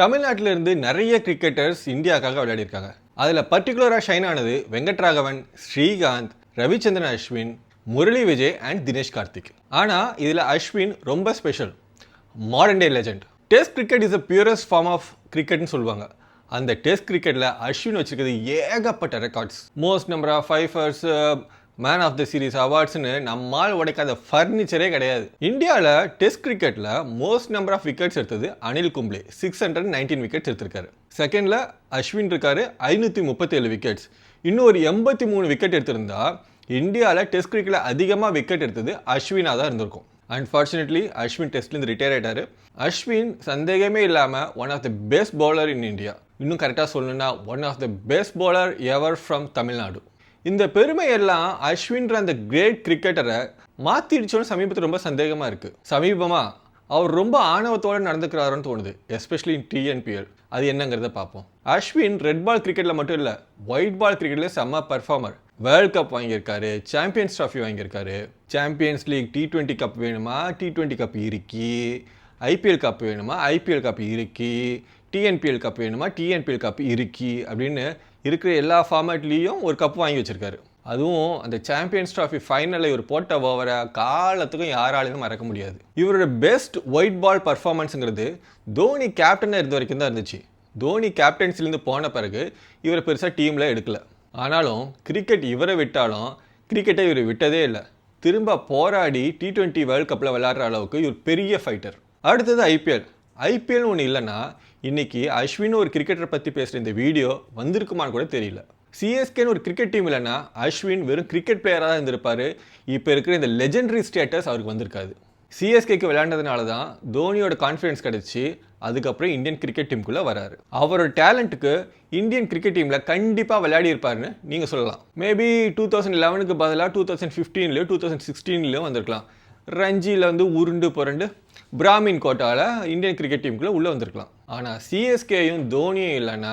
தமிழ்நாட்டில இருந்து நிறைய கிரிக்கெட்டர்ஸ் இந்தியாவுக்காக விளையாடிருக்காங்க அதில் பர்டிகுலராக ஷைன் ஆனது வெங்கட்ராகவன் ஸ்ரீகாந்த் ரவிச்சந்திரன் அஸ்வின் முரளி விஜய் அண்ட் தினேஷ் கார்த்திக். ஆனால் இதில் அஸ்வின் ரொம்ப special modern day legend test cricket is a purest form of கிரிக்கெட்னு சொல்லுவாங்க. அந்த டெஸ்ட் கிரிக்கெட்டில் அஸ்வின் வச்சிருக்கிறது ஏகப்பட்ட records most number of fifers man of the series அவார்ட்ஸ்னு நம்மால் உடைக்காத ஃபர்னிச்சரே கிடையாது. இந்தியாவில் டெஸ்ட் கிரிக்கெட்டில் மோஸ்ட் நம்பர் ஆஃப் விக்கெட்ஸ் எடுத்தது Anil Kumble. Six hundred nineteen wickets எடுத்திருக்காரு. செகண்டில் அஸ்வின் இருக்காரு ஐநூற்றி முப்பத்தேழு விக்கெட்ஸ் இன்னும் ஒரு எண்பத்தி மூணு விக்கெட் எடுத்திருந்தா இந்தியாவில் டெஸ்ட் கிரிக்கெட்டில் அதிகமாக விக்கெட் எடுத்தது அஸ்வினாக தான் இருந்திருக்கும். அன்ஃபார்ச்சுனேட்லி அஸ்வின் டெஸ்ட்லேருந்து ரிட்டையர் ஆயிட்டாரு. அஸ்வின் சந்தேகமே இல்லாமல் one of the best bowler in India இன்னும் கரெக்டாக சொல்லணும்னா one of the best bowler ever from Tamil Nadu இந்த பெருமை எல்லாம் அஸ்வின்ற அந்த கிரேட் கிரிக்கெட்டரை மாற்றிடுச்சோன்னு சமீபத்தில் ரொம்ப சந்தேகமாக இருக்குது சமீபமாக அவர் ரொம்ப ஆணவத்தோடு நடந்துக்கிறாருன்னு தோணுது எஸ்பெஷலி இன் டிஎன்பிஎல் அது என்னங்கிறத பார்ப்போம். அஸ்வின் ரெட் பால் கிரிக்கெட்டில் மட்டும் இல்லை ஒயிட் பால் கிரிக்கெட்டில் செம்ம பர்ஃபார்மர் வேர்ல்ட் கப் வாங்கியிருக்காரு சாம்பியன்ஸ் ட்ராஃபி வாங்கியிருக்காரு. Champions league T twenty cup வேணுமா? டி ட்வெண்ட்டி கப் இருக்கி. ஐபிஎல் கப் வேணுமா? ஐபிஎல் கப் இருக்கி. டிஎன்பிஎல் கப் வேணுமா? டிஎன்பிஎல் கப் இருக்கி அப்படின்னு இருக்கிற எல்லா ஃபார்மேட்லேயும் ஒரு கப் வாங்கி வச்சுருக்காரு. அதுவும் அந்த சாம்பியன்ஸ் ட்ராஃபி ஃபைனலில் இவர் போட்ட ஓவரை காலத்துக்கும் யாராலையும் மறக்க முடியாது. இவரோட பெஸ்ட் ஒயிட் பால் பர்ஃபார்மன்ஸுங்கிறது தோனி கேப்டனாக இருந்த வரைக்கும் தான் இருந்துச்சு. தோனி கேப்டன்சிலேருந்து போன பிறகு இவரை பெருசாக டீமில் எடுக்கல. ஆனாலும் கிரிக்கெட் இவரை விட்டாலும் கிரிக்கெட்டை இவர் விட்டதே இல்லை. திரும்ப போராடி டி ட்வெண்ட்டி வேர்ல்ட் கப்பில் விளையாடுற அளவுக்கு இவர் பெரிய ஃபைட்டர் அடுத்தது ஐபிஎல் ஐபிஎல் ஒன்று இல்லைன்னா இன்னைக்கு அஸ்வின் ஒரு கிரிக்கெட்டரை பற்றி பேசுகிற இந்த வீடியோ வந்திருக்குமான்னு கூட தெரியல. சிஎஸ்கேன்னு ஒரு கிரிக்கெட் டீம் இல்லைன்னா அஸ்வின் வெறும் கிரிக்கெட் பிளேயராக தான் இருந்திருப்பார். இப்போ இருக்கிற இந்த லெஜெண்டரி ஸ்டேட்டஸ் அவருக்கு வந்திருக்காது. சிஎஸ்கேக்கு விளையாண்டதுனால தான் தோனியோட கான்ஃபிடன்ஸ் கிடச்சி அதுக்கப்புறம் இந்தியன் கிரிக்கெட் டீமுக்குள்ளே வராரு. அவரோட டேலண்ட்டுக்கு இந்தியன் கிரிக்கெட் டீமில் கண்டிப்பாக விளையாடி இருப்பாருன்னு நீங்கள் சொல்லலாம். மேபி டூ தௌசண்ட் லெவனுக்கு பதிலாக டூ தௌசண்ட் ஃபிஃப்டீன்லையோ டூ தௌசண்ட் சிக்ஸ்டீன்லேயோ வந்திருக்கலாம். ரஞ்சியில் வந்து உருண்டு புரண்டு பிராமின் கோட்டாவில் இந்தியன் கிரிக்கெட் டீமுக்குள்ளே உள்ளே வந்திருக்கலாம். ஆனால் சிஎஸ்கேயும் தோனியும் இல்லைன்னா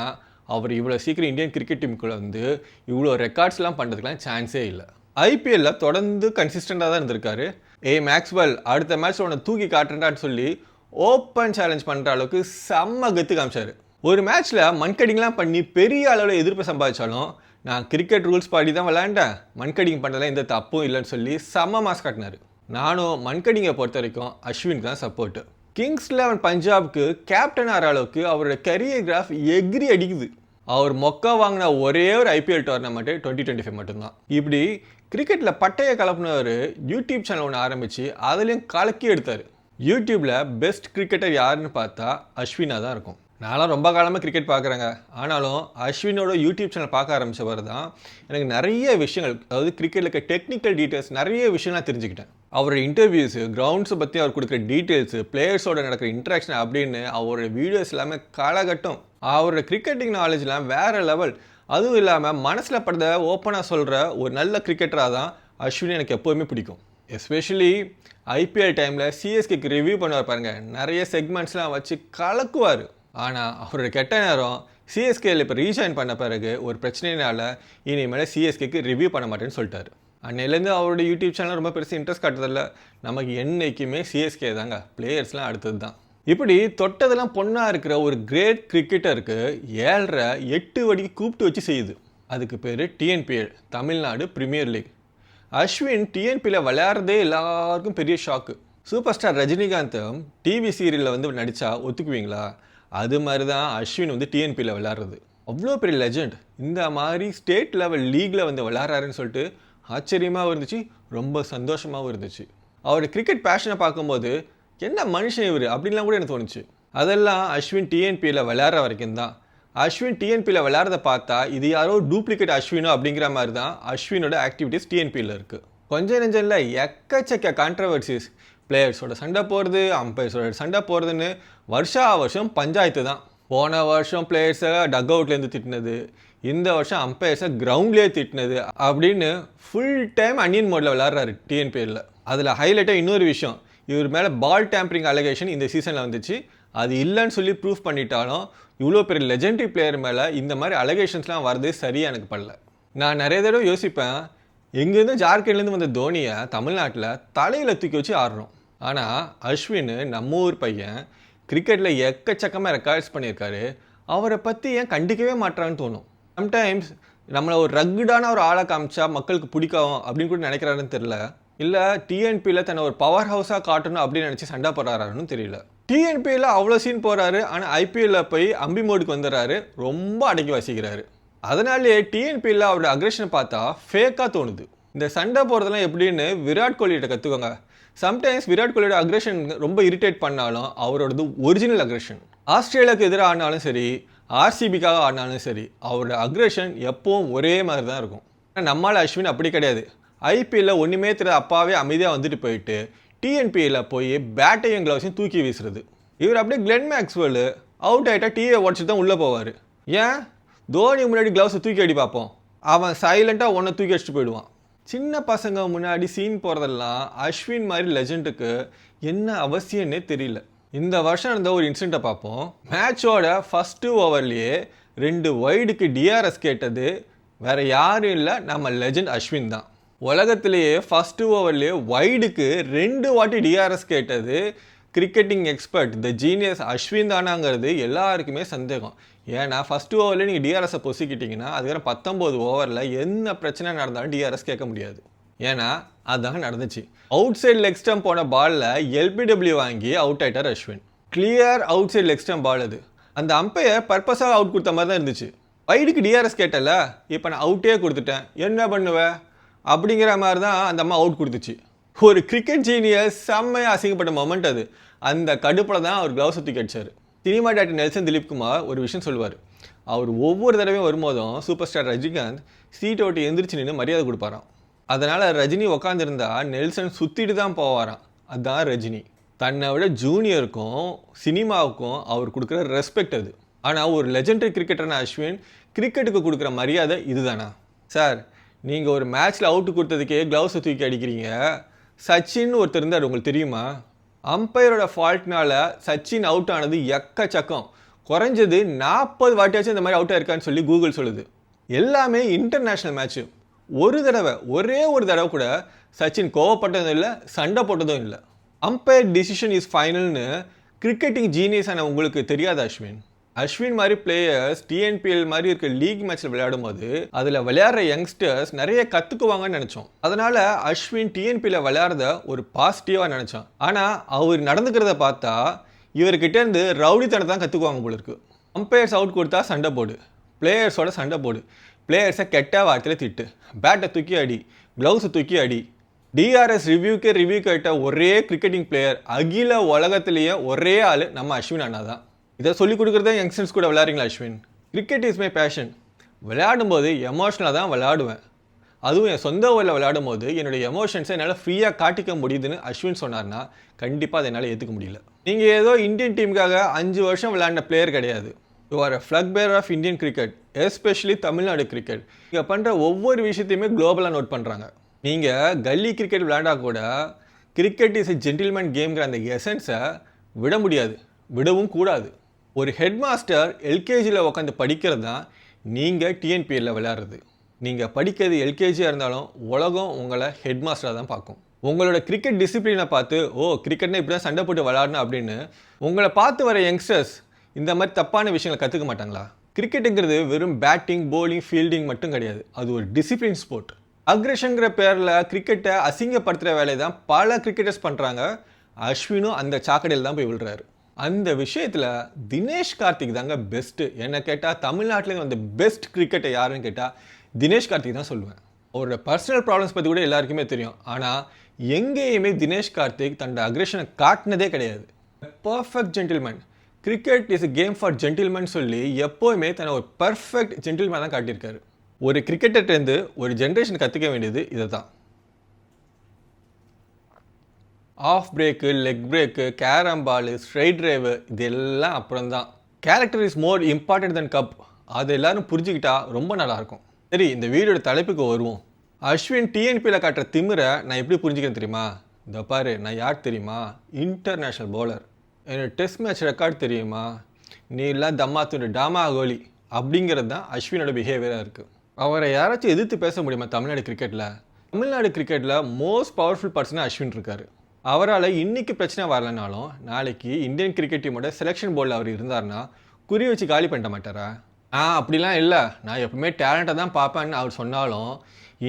அவர் இவ்வளோ சீக்கிரம் இந்தியன் கிரிக்கெட் டீமுக்குள்ளே வந்து இவ்வளோ ரெக்கார்ட்ஸ்லாம் பண்ணுறதுக்குலாம் சான்ஸே இல்லை. ஐபிஎல்ல தொடர்ந்து கன்சிஸ்டண்டாக தான் இருந்திருக்காரு. ஏ மேக்ஸ்வெல் அடுத்த மேட்ச் உன்னை தூக்கி காட்டுறான்னு சொல்லி ஓப்பன் சேலஞ்ச் பண்ணுற அளவுக்கு செம்ம கத்து காமிச்சார். ஒரு மேட்ச்சில் மண்கடிங்லாம் பண்ணி பெரிய அளவில் எதிர்ப்பு சம்பாதிச்சாலும் நான் கிரிக்கெட் ரூல்ஸ் பாடி தான் விளையாண்டேன். மண்கடிங் பண்ணுறதுல எந்த தப்பும் இல்லைன்னு சொல்லி செம்ம மாஸ் காட்டினார். நானும் மண்கடிங்கை பொறுத்த வரைக்கும் அஸ்வினுக்கு தான் சப்போர்ட்டு கிங்ஸ் லெவன் பஞ்சாப்க்கு கேப்டன் ஆகிற அளவுக்கு அவரோட கரியர் கிராஃப் எகிரி அடிக்குது. அவர் மொக்கா வாங்கின ஒரே ஒரு IPL tournament twenty twenty five மட்டும்தான். இப்படி கிரிக்கெட்டில் பட்டையை கலப்புனவர் யூடியூப் சேனல் ஒன்று ஆரம்பித்து அதுலேயும் கலக்கி எடுத்தார். யூடியூப்பில் பெஸ்ட் கிரிக்கெட்டர் யாருன்னு பார்த்தா அஸ்வினாக தான் இருக்கும். நான்லாம் ரொம்ப காலமாக கிரிக்கெட் பார்க்குறேங்க. ஆனாலும் அஸ்வினோட யூடியூப் சேனல் பார்க்க ஆரம்பித்தவர் தான் எனக்கு நிறைய விஷயங்கள் அதாவது கிரிக்கெட்டில் இருக்க டெக்னிக்கல் டீட்டெயில்ஸ் நிறைய விஷயம்லாம் தெரிஞ்சுக்கிட்டேன். அவரோட இன்டர்வியூஸு கிரவுண்ட்ஸை பற்றி அவர் கொடுக்குற டீட்டெயில்ஸு பிளேயர்ஸோட நடக்கிற இன்ட்ராக்ஷன் அப்படின்னு அவரோட வீடியோஸ் எல்லாமே காலகட்டம். அவரோட கிரிக்கெட்டிங் நாலேஜ்லாம் வேறு லெவல் அதுவும் இல்லாமல் மனசில் படுறத ஓப்பனாக சொல்கிற ஒரு நல்ல கிரிக்கெட்டராக தான் அஸ்வின் எனக்கு எப்போவுமே பிடிக்கும். எஸ்பெஷலி ஐபிஎல் டைமில் சிஎஸ்கேக்கு ரிவ்யூ பண்ணுவார் பாருங்கள் நிறைய செக்மெண்ட்ஸ்லாம் வச்சு கலக்குவார். ஆனால் அவரோட கெட்ட நேரம் சிஎஸ்கேல இப்போ ரீஜாயின் பண்ண பிறகு ஒரு பிரச்சனையினால இனிமேல் சிஎஸ்கேக்கு ரிவ்யூ பண்ண மாட்டேன்னு சொல்லிட்டாரு. அன்னையிலேருந்து அவரோட யூடியூப் சேனல் ரொம்ப பெருசு இன்ட்ரெஸ்ட் காட்டுறதில்ல. நமக்கு என்றைக்குமே சிஎஸ்கே தாங்க. பிளேயர்ஸ்லாம் அடுத்தது தான். இப்படி தொட்டதெல்லாம் பொண்ணாக இருக்கிற ஒரு கிரேட் கிரிக்கெட்டருக்கு ஏழரை எட்டு வடிக்கு கூப்பிட்டு வச்சு செய்யுது. அதுக்கு பேர் TNPL Tamil Nadu premier league Ashwin டிஎன்பியில் விளையாடுறதே எல்லாருக்கும் பெரிய ஷாக்கு சூப்பர் ஸ்டார் ரஜினிகாந்தும் டிவி சீரியலில் வந்து நடித்தா ஒத்துக்குவீங்களா? அது மாதிரி தான் அஸ்வின் வந்து டிஎன்பியில் விளையாடுறது. அவ்வளோ பெரிய லெஜண்ட் இந்த மாதிரி ஸ்டேட் லெவல் லீக்ல வந்து விளாட்றாருன்னு சொல்லிட்டு ஆச்சரியமாகவும் இருந்துச்சு ரொம்ப சந்தோஷமாகவும் இருந்துச்சு. அவர் கிரிக்கெட் பேஷனை பார்க்கும்போது என்ன மனுஷன் இவர்? அப்படின்லாம் கூட எனக்கு தோணுச்சு. அதெல்லாம் அஸ்வின் டிஎன்பியில் விளையாடுற வரைக்கும் தான். அஸ்வின் டிஎன்பியில் விளையாடுறத பார்த்தா இது யாரோ டூப்ளிகேட் அஸ்வினோ அப்படிங்கிற மாதிரி தான் அஸ்வினோட ஆக்டிவிட்டீஸ் டிஎன்பியில் இருக்குது கொஞ்சம் நெஞ்சம் இல்லை எக்கச்சக்க கான்ட்ரவர்சிஸ் பிளேயர்ஸோட சண்டை போகிறது அம்பையர்ஸோட சண்டை போகிறதுன்னு வருஷா வருஷம் பஞ்சாயத்து தான். போன வருஷம் பிளேயர்ஸை டக் அவுட்லேருந்து திட்டினது. இந்த வருஷம் அம்பையர்ஸை கிரவுண்ட்லேயே திட்டினது அப்படின்னு ஃபுல் டைம் அன்னியன் மோடில் விளாட்றாரு டிஎன்பிஎல்ல அதில் ஹைலைட்டாக இன்னொரு விஷயம். இவர் மேலே பால் டேம்பரிங் அலிகேஷன் இந்த சீசனில் வந்துச்சு. அது இல்லைன்னு சொல்லி ப்ரூஃப் பண்ணிட்டாலும் இவ்வளோ பெரிய லெஜெண்டரி பிளேயர் மேலே இந்த மாதிரி அலிகேஷன்ஸ்லாம் வரது சரியாக எனக்கு படல. நான் நிறைய தடவை யோசிப்பேன் எங்கேருந்து ஜார்க்கண்ட்லேருந்து வந்த தோனியை தமிழ்நாட்டில் தலையில் தூக்கி வச்சு ஆடுறோம். ஆனால் அஸ்வின் நம்ம ஊர் பையன் கிரிக்கெட்டில் எக்கச்சக்கமாக ரெக்கார்ட்ஸ் பண்ணியிருக்காரு. அவரை பற்றி ஏன் கண்டிக்கவே மாட்டான்னு தோணும். சம்டைம்ஸ் நம்மளை ஒரு ரக்குடான ஒரு ஆளை காமிச்சா மக்களுக்கு பிடிக்கும் அப்படின்னு கூட நினைக்கிறாருன்னு தெரியல. இல்லை டிஎன்பியில் தன்னை ஒரு பவர் ஹவுஸாக காட்டணும் அப்படின்னு நினச்சி சண்டை போடுறாருன்னு தெரியல. டிஎன்பியில் அவ்வளோ சீன் போகிறாரு ஆனால் ஐபிஎல்ல போய் அம்பி மோடுக்கு வந்துடுறாரு ரொம்ப அடக்கி வசிக்கிறாரு. அதனாலேயே டிஎன்பியில் அவரோட அக்ரெஷன் பார்த்தா ஃபேக்காக தோணுது. இந்த சண்டை போகிறதெல்லாம் எப்படின்னு விராட் கோலிகிட்ட கற்றுக்கோங்க சம்டைம்ஸ் விராட் கோலியோட அக்ரெஷன் ரொம்ப இரிட்டேட் பண்ணாலும் அவரோடது ஒரிஜினல் அக்ரெஷன் ஆஸ்திரேலியாவுக்கு எதிராக ஆனாலும் சரி ஆர்சிபிக்காக ஆடினாலும் சரி அவரோட அக்ரெஷன் எப்பவும் ஒரே மாதிரி தான் இருக்கும். ஆனா நம்மால் அஸ்வின் அப்படி கிடையாது. ஐபிஎல்ல ஒன்றுமே தெரியாத அப்பாவே அமைதியாக வந்துட்டு போயிட்டு டிஎன்பியில் போய் பேட்டையும் க்ளவுஸையும் தூக்கி வீசுறது. இவர் அப்படியே கிளென் மேக்ஸ்வெல் அவுட் ஆகிட்டா டிவியை உடச்சிட்டு தான் உள்ளே போவார். ஏன்? தோனி முன்னாடி க்ளவுஸை தூக்கி அடி பார்ப்போம். அவன் சைலண்ட்டாக ஒன்றை தூக்கி அடிச்சுட்டு போயிடுவான். சின்ன பசங்க முன்னாடி சீன் போகிறதெல்லாம் அஸ்வின் மாதிரி லெஜெண்டுக்கு என்ன அவசியம்னே தெரியல. இந்த வருஷம் நடந்த ஒரு இன்சிடெண்ட்டை பார்ப்போம். மேட்சோட ஃபஸ்ட்டு ஓவர்லேயே ரெண்டு வைடுக்கு டிஆர்எஸ் கேட்டது வேறு யாரும் இல்லை நம்ம லெஜெண்ட் அஸ்வின் தான். உலகத்திலேயே ஃபஸ்ட்டு ஓவர்லேயே வைடுக்கு ரெண்டு வாட்டி டிஆர்எஸ் கேட்டது cricketing expert the genius Ashwin தானாங்கிறது எல்லாருக்குமே சந்தேகம். ஏன்னா ஃபஸ்ட்டு ஓவரில் நீங்கள் டிஆர்எஸை பொசிக்கிட்டிங்கன்னா அதுக்கப்புறம் பத்தொம்போது ஓவரில் என்ன பிரச்சனை நடந்தாலும் டிஆர்எஸ் கேட்க முடியாது. ஏன்னா அதாங்க நடந்துச்சு. அவுட் சைடு லெக் ஸ்டம் போன பாலில் எல்பிடபிள்யூ வாங்கி அவுட் ஆயிட்டார் Ashwin. Clear outside leg stump ball அது. அந்த அம்பையர் பர்பஸாக அவுட் கொடுத்த மாதிரி தான் இருந்துச்சு. வைடுக்கு டிஆர்எஸ் கேட்டல இப்போ நான் அவுட்டே கொடுத்துட்டேன். என்ன பண்ணுவேன் அப்படிங்கிற மாதிரி தான் அந்த அம்மா அவுட் கொடுத்துச்சு. ஒரு கிரிக்கெட் ஜீனியஸ் செம்மையாக அசிங்கப்பட்ட மொமெண்ட் அது. அந்த கடுப்பில் தான் அவர் க்ளவுஸ் சுற்றி கடிச்சார். சினிமா டாக்டர் நெல்சன் திலீப் குமார் ஒரு விஷயம் சொல்லுவார். அவர் ஒவ்வொரு தடவையும் வரும்போதும் சூப்பர் ஸ்டார் ரஜினிகாந்த் சீட்டை விட்டு எந்திரிச்சு நின்று மரியாதை கொடுப்பாராம். அதனால் ரஜினி உக்காந்துருந்தா நெல்சன் சுற்றிட்டு தான் போவாராம். அதுதான் ரஜினி. தன்னை விட ஜூனியருக்கும் சினிமாவுக்கும் அவர் கொடுக்குற ரெஸ்பெக்ட் அது. ஆனால் ஒரு லெஜெண்டரி கிரிக்கெட்டரான அஸ்வின் கிரிக்கெட்டுக்கு கொடுக்குற மரியாதை இதுதானா? சார் நீங்கள் ஒரு மேட்ச்சில் அவுட்டு கொடுத்ததுக்கே க்ளவுஸை தூக்கி அடிக்கிறீங்க. சச்சின் ஒருத்தர் இருந்தார் உங்களுக்கு தெரியுமா? அம்பையரோட ஃபால்ட்னால சச்சின் அவுட் ஆனது எக்கச்சக்கம். குறைஞ்சது நாற்பது வாட்டியாச்சும் இந்த மாதிரி அவுட் ஆயிருக்கான்னு சொல்லி கூகுள் சொல்லுது. எல்லாமே இன்டர்நேஷ்னல் மேட்ச்சு ஒரு தடவை ஒரே ஒரு தடவை கூட சச்சின் கோவப்பட்டதும் இல்லை சண்டை போட்டதும் இல்லை. அம்பையர் டிசிஷன் இஸ் ஃபைனல்னு கிரிக்கெட்டிங் ஜீனியஸான உங்களுக்கு தெரியாது அஸ்வின். அஸ்வின் மாதிரி பிளேயர்ஸ் டிஎன்பிஎல் மாதிரி இருக்க லீக் மேட்ச்சில் விளையாடும் போது அதில் விளையாடுற யங்ஸ்டர்ஸ் நிறைய கற்றுக்குவாங்கன்னு நினச்சோம். அதனால் அஸ்வின் டிஎன்பியில் விளையாடுறத ஒரு பாசிட்டிவாக நினச்சோம். ஆனால் அவர் நடந்துக்கிறத பார்த்தா இவர்கிட்டேருந்து ரவுடித்தனை ரவுடித்தனத்தை தான் கற்றுக்குவாங்க போல இருக்கு. அம்பையர்ஸ் அவுட் கொடுத்தா சண்டை போடு. பிளேயர்ஸோட சண்டை போடு. பிளேயர்ஸை கெட்ட வார்த்தையில் திட்டு. பேட்டை தூக்கி அடி. க்ளவுஸை தூக்கி அடி. டிஆர்எஸ் ரிவ்யூக்கே ரிவ்யூ கேட்ட ஒரே கிரிக்கெட்டிங் பிளேயர் அகில உலகத்திலேயே ஒரே ஆள் நம்ம அஸ்வின் அண்ணா தான். இதை சொல்லிக் கொடுக்குறதே யங்ஸ்டர்ஸ் கூட விளையாடுறீங்களா Ashwin? Cricket is my passion விளையாடும்போது எமோஷனலாக தான் விளையாடுவேன். அதுவும் என் சொந்த ஊரில் விளையாடும் போது என்னுடைய எமோஷன்ஸை என்னால் ஃப்ரீயாக காட்டிக்க முடியுதுன்னு அஸ்வின் சொன்னார்னா கண்டிப்பாக அதை என்னால் ஏற்றுக்க முடியல. நீங்கள் ஏதோ இந்தியன் டீமுக்காக அஞ்சு வருஷம் விளையாண்ட பிளேயர் கிடையாது. You are a flag bearer of Indian cricket especially Tamil Nadu cricket நீங்கள் பண்ணுற ஒவ்வொரு விஷயத்தையுமே குளோபலாக நோட் பண்ணுறாங்க நீங்கள் கல்லி கிரிக்கெட் விளையாண்டா கூட கிரிக்கெட் இஸ் எ ஜென்டில்மேன் கேம்ங்கிற அந்த எசன்ஸை விட முடியாது விடவும் கூடாது. ஒரு ஹெட் மாஸ்டர் எல்கேஜியில் உட்காந்து படிக்கிறது தான் நீங்கள் டிஎன்பிஎல்ல விளையாடுறது. நீங்கள் படிக்கிறது எல்கேஜியாக இருந்தாலும் உலகம் உங்களை ஹெட் மாஸ்டராக தான் பார்க்கும். உங்களோட கிரிக்கெட் டிசிப்ளினை பார்த்து ஓ கிரிக்கெட்னா இப்படி தான் சண்டை போட்டு விளையாடணும் அப்படின்னு உங்களை பார்த்து வர யங்ஸ்டர்ஸ் இந்த மாதிரி தப்பான விஷயங்களை கற்றுக்க மாட்டாங்களா? கிரிக்கெட்டுங்கிறது வெறும் பேட்டிங் போலிங் ஃபீல்டிங் மட்டும் கிடையாது. அது ஒரு டிசிப்ளின் ஸ்போர்ட் அக்ரெஷனுங்கிற பேரில் கிரிக்கெட்டை அசிங்கப்படுத்துகிற வேலையை தான் பல கிரிக்கெட்டர்ஸ் பண்ணுறாங்க அஸ்வினும் அந்த சாக்கடையில் தான் போய் விழுறாரு. அந்த விஷயத்தில் தினேஷ் கார்த்திக் தாங்க பெஸ்ட்டு என்ன கேட்டால் தமிழ்நாட்டிலேருந்து வந்த பெஸ்ட் கிரிக்கெட்டை யாருன்னு கேட்டால் தினேஷ் கார்த்திக் தான் சொல்லுவேன். அவரோட பர்சனல் ப்ராப்ளம்ஸ் பற்றி கூட எல்லாருக்குமே தெரியும். ஆனால் எங்கேயுமே தினேஷ் கார்த்திக் தன்னோட அக்ரெஷனை காட்டினதே கிடையாது. Perfect gentleman cricket is game for gentleman சொல்லி எப்போவுமே தன்னை ஒரு பர்ஃபெக்ட் ஜென்டில்மேன் தான் காட்டியிருக்காரு. ஒரு கிரிக்கெட்டர்லேருந்து ஒரு ஜென்ரேஷன் கற்றுக்க வேண்டியது இதை தான் off break leg break carrom ball straight drive இது எல்லாம் அப்புறம் தான் character is more important than cup அது எல்லாரும் புரிஞ்சுக்கிட்டா ரொம்ப நல்லாயிருக்கும். சரி இந்த வீடியோட தலைப்புக்கு வருவோம். அஸ்வின் டிஎன்பியில் காட்டுற திமிரை நான் எப்படி புரிஞ்சுக்கிறேன் தெரியுமா? இந்த பாரு நான் யார் தெரியுமா? இன்டர்நேஷ்னல் பவுலர் என்னோட டெஸ்ட் மேட்ச் ரெக்கார்ட் தெரியுமா? நீ எல்லாம் தம்மாத்துண்டு டாமா கோலி அப்படிங்கிறது தான் அஸ்வினோட பிஹேவியராக இருக்குது அவரை யாராச்சும் எதிர்த்து பேச முடியுமா தமிழ்நாடு கிரிக்கெட்டில் தமிழ்நாடு கிரிக்கெட்டில் மோஸ்ட் பவர்ஃபுல் பர்சனாக அஸ்வின் இருக்கார். அவரால் இன்றைக்கி பிரச்சனை வரலனாலும் நாளைக்கு இந்தியன் கிரிக்கெட் டீமோட செலெக்ஷன் போர்டில் அவர் இருந்தார்னா குறி வச்சு காலி பண்ண மாட்டாரா? ஆ அப்படிலாம் இல்லை. நான் எப்பவுமே டேலண்ட்டை தான் பார்ப்பேன்னு அவர் சொன்னாலும்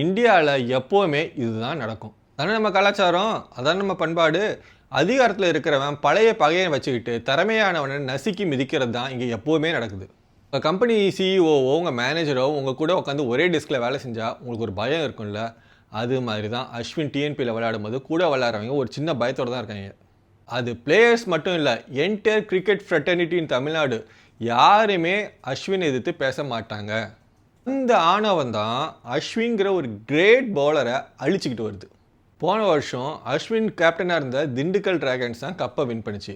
இந்தியாவில் எப்போவுமே இதுதான் நடக்கும். தானே நம்ம கலாச்சாரம்? அதான் நம்ம பண்பாடு? அதிகாரத்தில் இருக்கிறவன் பழைய பகையை வச்சுக்கிட்டு திறமையானவனை நசுக்கி மிதிக்கிறது தான் இங்கே எப்போவுமே நடக்குது. உங்கள் கம்பெனி சிஇஓவோ உங்கள் மேனேஜரோ உங்கள் கூட உட்காந்து ஒரே டெஸ்கில் வேலை செஞ்சால் உங்களுக்கு ஒரு பயம் இருக்கும்ல? அது மாதிரி தான் அஸ்வின் டிஎன்பியில் விளையாடும்போது கூட விளையாடுறவங்க ஒரு சின்ன பயத்தோடு தான் இருக்காங்க. அது பிளேயர்ஸ் மட்டும் இல்லை என்டையர் கிரிக்கெட் ஃப்ரெட்டர்னிட்டின் தமிழ்நாடு யாருமே அஸ்வின் எதிர்த்து பேச மாட்டாங்க. இந்த ஆணவம் தான் அஸ்வின்கிற ஒரு கிரேட் பவுலரை அழிச்சிக்கிட்டு வருது. போன வருஷம் அஸ்வின் கேப்டனாக இருந்த திண்டுக்கல் டிராகன்ஸ் தான் கப்பை வின் பண்ணுச்சு.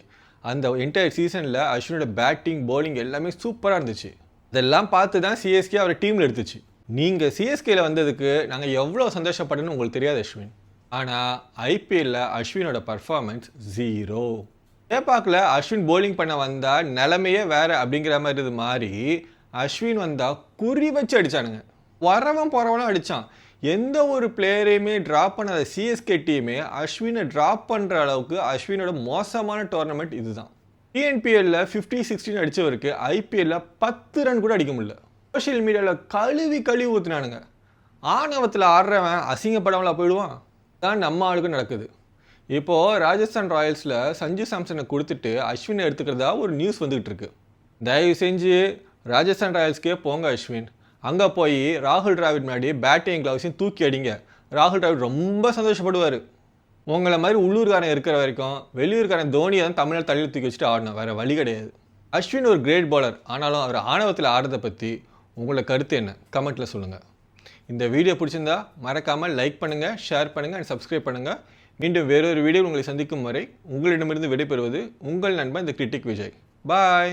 அந்த என்டையர் சீசனில் அஸ்வினோட பேட்டிங் பவுலிங் எல்லாமே சூப்பராக இருந்துச்சு. இதெல்லாம் பார்த்து தான் சிஎஸ்கே அவர் டீமில் எடுத்துச்சு. நீங்கள் சிஎஸ்கேயில் வந்ததுக்கு நாங்கள் எவ்வளோ சந்தோஷப்படணும்னு உங்களுக்கு தெரியாது அஸ்வின். ஆனால் ஐபிஎல்ல அஸ்வினோட பர்ஃபார்மன்ஸ் ஜீரோ பார்க்கல அஸ்வின் போலிங் பண்ண வந்தால் நிலமையே வேறு அப்படிங்கிற மாதிரி இது மாதிரி அஸ்வின் வந்தால் குறி வச்சு அடிச்சானுங்க. வரவன் போகிறவனும் அடித்தான் எந்த ஒரு பிளேயரையுமே ட்ராப் பண்ணாத சிஎஸ்கே டீமே அஸ்வினை ட்ராப் பண்ணுற அளவுக்கு அஸ்வினோட மோசமான டோர்னமெண்ட் இதுதான். டிஎன்பிஎல்ல ஃபிஃப்டி சிக்ஸ்டின் அடித்தவருக்கு ஐபிஎல்ல பத்து ரன் கூட அடிக்க முடியல. சோஷியல் மீடியாவில் கழுவி கழுவி ஊற்றுனானுங்க ஆணவத்தில் ஆடுறவன் அசிங்கப்படாமலா போயிடுவான். தான் நம்ம ஆளுக்கு நடக்குது. இப்போது ராஜஸ்தான் ராயல்ஸில் சஞ்சு சாம்சனை கொடுத்துட்டு அஸ்வினை எடுத்துக்கிறதா ஒரு நியூஸ் வந்துகிட்டு இருக்கு. தயவு செஞ்சு ராஜஸ்தான் ராயல்ஸ்க்கே போங்க அஸ்வின். அங்கே போய் ராகுல் டிராவிட் முன்னாடி பேட்டிங் கிளவுஸையும் தூக்கி அடிங்க. ராகுல் டிராவிட் ரொம்ப சந்தோஷப்படுவார். உங்களை மாதிரி உள்ளூர்காரன் இருக்கிற வரைக்கும் வெளியூர்காரன் தோனியை தான் தமிழ்நாடு தள்ளி தூக்கி வச்சுட்டு ஆடணும். வேறு வழி கிடையாது. அஸ்வின் ஒரு கிரேட் பாலர் ஆனாலும் அவர் ஆணவத்தில் ஆடுறதை பற்றி உங்களோட கருத்து என்ன? கமெண்ட்டில் சொல்லுங்கள் இந்த வீடியோ பிடிச்சிருந்தா மறக்காமல் லைக் பண்ணுங்கள் ஷேர் பண்ணுங்கள் அண்ட் சப்ஸ்கிரைப் பண்ணுங்கள் மீண்டும் வேறொரு வீடியோ உங்களை சந்திக்கும் வரை உங்களிடமிருந்து விடைபெறுவது உங்கள் நண்பன் இந்த கிரிட்டிக் விஜய். பாய்